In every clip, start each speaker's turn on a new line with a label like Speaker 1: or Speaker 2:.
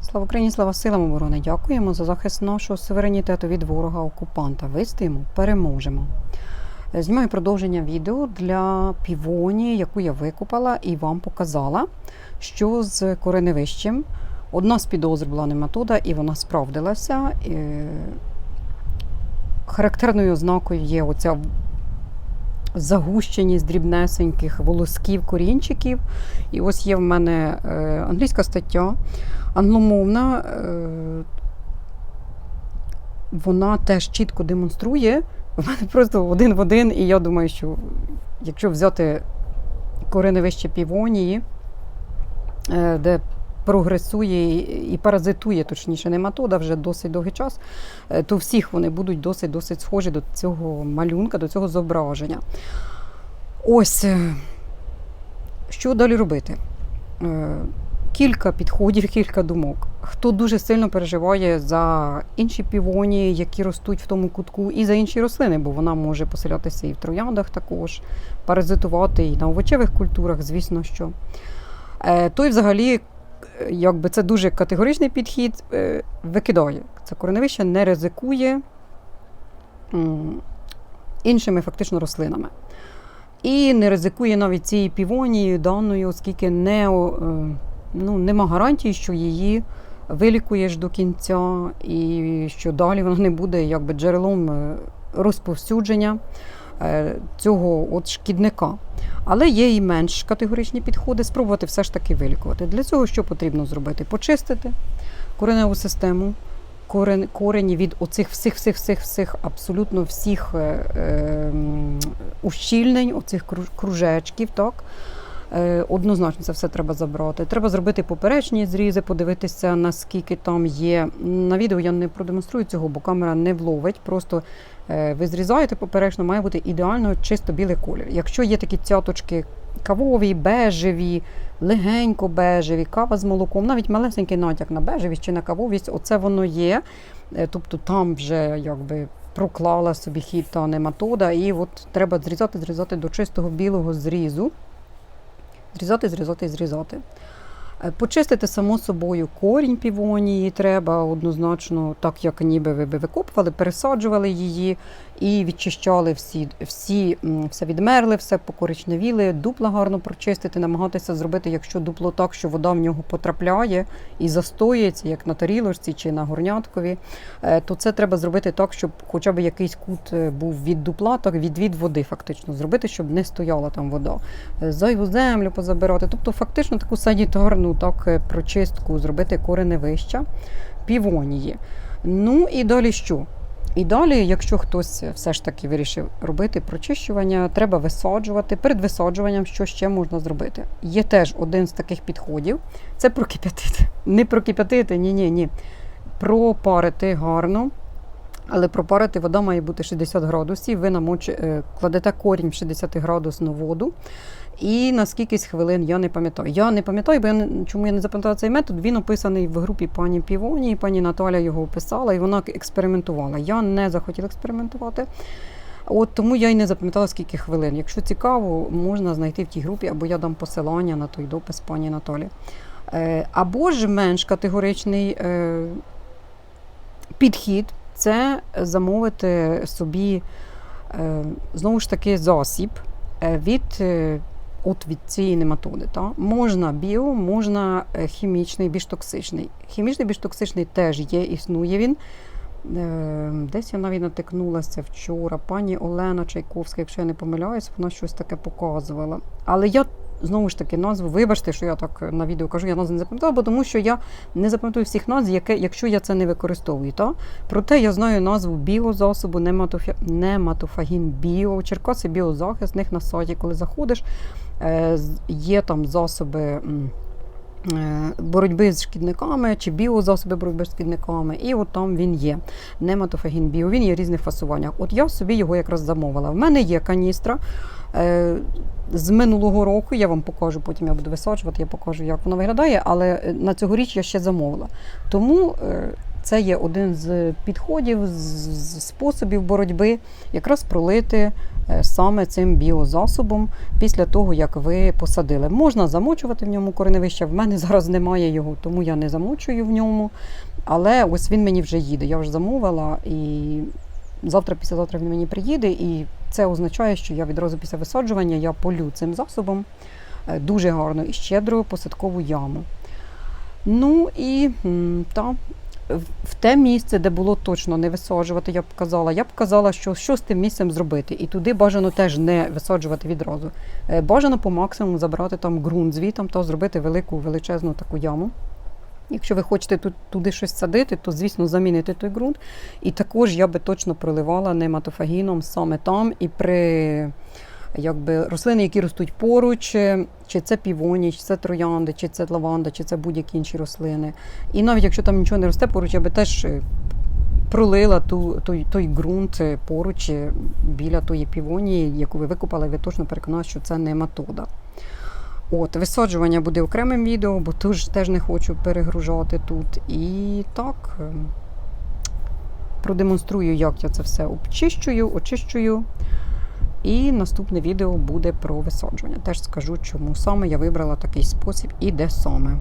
Speaker 1: Слава Україні, слава силам оборони! Дякуємо за захист нашого суверенітету від ворога окупанта. Вистоїмо, переможемо. Е, Знімаю продовження відео для півоні, яку я викупала і вам показала, що з кореневищем. Одна з підозр була нематода, і вона справдилася. Е, Характерною ознакою є оця загущеність дрібнесеньких волосків, корінчиків. І ось є в мене е, англійська стаття, англомовна. Е, вона теж чітко демонструє. В мене просто один в один, і я думаю, що якщо взяти кореневище півонії, е, де прогресує і паразитує, точніше, нематода вже досить довгий час, е, то всіх вони будуть досить-досить схожі до цього малюнка, до цього зображення. Ось е, що далі робити? Е, Кілька підходів, кілька думок. Хто дуже сильно переживає за інші півонії, які ростуть в тому кутку, і за інші рослини, бо вона може поселятися і в трояндах також, паразитувати і на овочевих культурах, звісно що. Той взагалі, якби це дуже категоричний підхід, е, викидає. Це кореневище не ризикує іншими фактично рослинами. І не ризикує навіть цією півонією даною, оскільки не, е, ну, нема гарантії, що її вилікуєш до кінця, і що далі вона не буде якби джерелом е, розповсюдження е, цього от шкідника. Але є і менш категоричні підходи, спробувати все ж таки вилікувати. Для цього що потрібно зробити? Почистити кореневу систему, корен, корені від оцих всіх, всіх, всіх, всіх, абсолютно всіх е, е, ущільнень, оцих кружечків, так. Е, Однозначно це все треба забрати. Треба зробити поперечні зрізи, подивитися, наскільки там є. На відео я не продемонструю цього, бо камера не вловить. Просто е, ви зрізаєте поперечно, має бути ідеально чисто білий колір. Якщо є такі цяточки кавові, бежеві, легенько бежеві, кава з молоком, навіть малесенький натяк на бежевість чи на кавовість, оце воно є. Е, Тобто там вже якби проклала собі хід та нематода, і от треба зрізати, зрізати до чистого білого зрізу. Зрізати, зрізати, зрізати. Е, Почистити само собою корінь півонії треба однозначно, так як ніби ви би викопували, пересаджували її і відчищали всі, всі все відмерли, все покоричневіли, дупла гарно прочистити, намагатися зробити, якщо дупло так, що вода в нього потрапляє і застоюється, як на тарілочці чи на горняткові, е, то це треба зробити так, щоб хоча б якийсь кут е, був від дупла, так від, від води фактично зробити, щоб не стояла там вода. Е, Зайву землю позабирати. Тобто фактично таку санітарну так, прочистку зробити кореневища півонії. Ну і далі що? І далі, якщо хтось все ж таки вирішив робити прочищування, треба висаджувати. Перед висаджуванням що ще можна зробити? Є теж один з таких підходів це прокип'ятити. Не прокип'ятити, ні, ні, ні. Пропарити гарно. Але пропарити вода має бути 60 градусів. Ви намоч... е, кладете корінь в 60 градусну воду. І на скількись хвилин я не пам'ятаю. Я не пам'ятаю, бо я не, чому я не запам'ятала цей метод. Він описаний в групі пані Півоні, пані Наталя його описала, і вона експериментувала. Я не захотіла експериментувати. От тому я й не запам'ятала, скільки хвилин. Якщо цікаво, можна знайти в тій групі, або я дам посилання на той допис пані Наталі. Е, або ж менш категоричний е, підхід це замовити собі е, знову ж таки засіб від, от від цієї нематоди. Та? Можна біо, можна е, хімічний, більш токсичний. Хімічний більш токсичний теж є, існує він. Е, Десь я навіть натикнулася вчора. Пані Олена Чайковська, якщо я не помиляюсь, вона щось таке показувала. Але я знову ж таки назву, вибачте, що я так на відео кажу, я назву не запам'ятала, бо тому що я не запам'ятаю всіх назв, яке, якщо я це не використовую. Та? Проте я знаю назву біозасобу, нематофі... нематофагін біо, Черкаси біозахист, них на сайті, коли заходиш, е, є там засоби. е, Боротьби з шкідниками чи біозасоби боротьби з шкідниками, і от там він є. Нематофагін біо, він є різних фасуваннях. От я собі його якраз замовила. В мене є каністра. Е, з минулого року я вам покажу, потім я буду висаджувати, я покажу, як воно виглядає, але е, на цьогоріч я ще замовила. Тому е, це є один з підходів, з способів боротьби, якраз пролити саме цим біозасобом після того, як ви посадили. Можна замочувати в ньому кореневище. В мене зараз немає його, тому я не замочую в ньому. Але ось він мені вже їде. Я вже замовила і завтра, післязавтра він мені приїде. І це означає, що я відразу після висаджування я полю цим засобом е, дуже гарно і щедро посадкову яму. Ну і та, в- в те місце, де було точно не висаджувати, я б казала, я б казала, що, що з тим місцем зробити. І туди бажано теж не висаджувати відразу. Е, Бажано по максимуму забрати там ґрунт звітом та зробити велику величезну таку яму. Якщо ви хочете тут, туди щось садити, то звісно замінити той ґрунт. І також я би точно проливала нематофагіном саме там і при якби, рослини, які ростуть поруч, е, чи це півоні, чи це троянди, чи це лаванда, чи це будь-які інші рослини. І навіть якщо там нічого не росте поруч, я би теж е, пролила ту, той, той ґрунт е, поруч біля тої півонії, яку ви викопали, ви точно переконалися, що це не матода. От, висаджування буде окремим відео, бо тож теж не хочу перегружати тут. І так, е, продемонструю, як я це все обчищую, очищую. І наступне відео буде про висаджування. Теж скажу, чому саме я вибрала такий спосіб і де саме.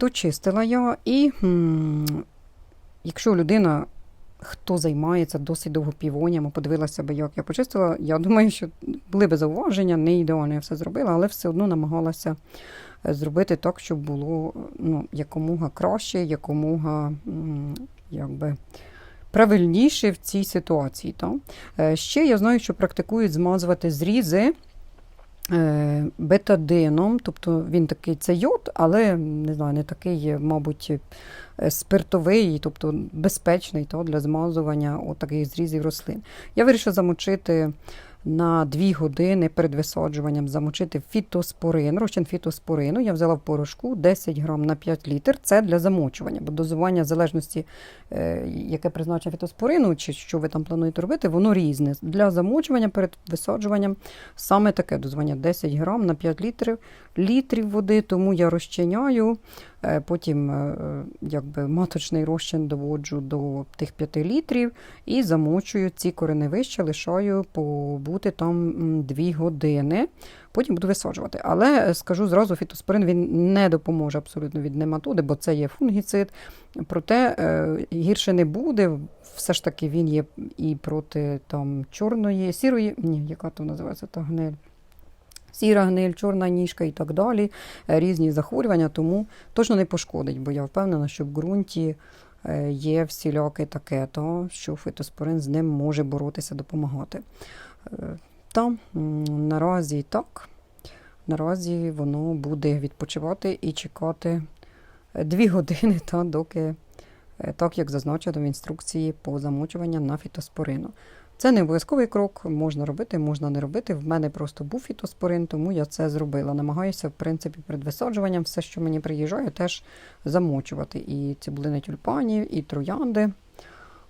Speaker 1: Дочистила я і м, якщо людина, хто займається досить довго півонями, подивилася би, як я почистила, я думаю, що були би зауваження, не ідеально я все зробила, але все одно намагалася е, зробити так, щоб було ну, якомога краще, якомога якби. Правильніше в цій ситуації. Та? Е, Ще я знаю, що практикують змазувати зрізи бетадином, тобто він такий це йод, але не знаю, не такий, мабуть, е, спиртовий, тобто безпечний то, для змазування от таких зрізів рослин. Я вирішила замочити на 2 години перед висаджуванням замочити фітоспорин, розчин фітоспорину. Я взяла в порошку 10 грам на 5 літр. Це для замочування, бо дозування в залежності, е, яке призначення фітоспорину, чи що ви там плануєте робити, воно різне. Для замочування перед висаджуванням саме таке дозування 10 грам на 5 літрів, літрів води, тому я розчиняю. Е, Потім е, якби, маточний розчин доводжу до тих 5 літрів і замочую ці кореневища, лишаю побути там 2 години. Потім буду висаджувати. Але е, скажу зразу, фітоспорин він не допоможе абсолютно від нематоди, бо це є фунгіцид. Проте е, гірше не буде. Все ж таки він є і проти там, чорної, сірої, ні, яка то називається та гниль. Сіра гниль, чорна ніжка і так далі, е, різні захворювання, тому точно не пошкодить, бо я впевнена, що в ґрунті е, є всіляке таке, то що фітоспорин з ним може боротися, допомагати. Е, Та наразі так, наразі воно буде відпочивати і чекати е, дві години, та, доки, так як зазначено в інструкції по замочуванню на фітоспорину. Це не обов'язковий крок, можна робити, можна не робити. В мене просто був фітоспорин, тому я це зробила. Намагаюся, в принципі, перед висаджуванням все, що мені приїжджає, теж замочувати. І цибулини тюльпанів, і троянди.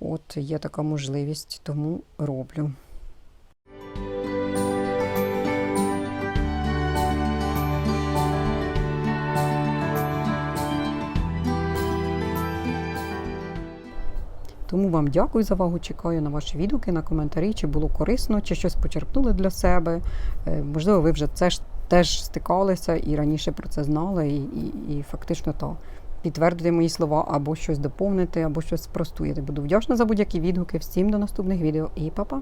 Speaker 1: От є така можливість, тому роблю. Тому вам дякую за увагу. Чекаю на ваші відгуки, на коментарі, чи було корисно, чи щось почерпнули для себе. Е, Можливо, ви вже це ж теж стикалися і раніше про це знали, і, і, і фактично то підтвердити мої слова або щось доповнити, або щось спростуєте. Буду вдячна за будь-які відгуки. Всім до наступних відео і па-па!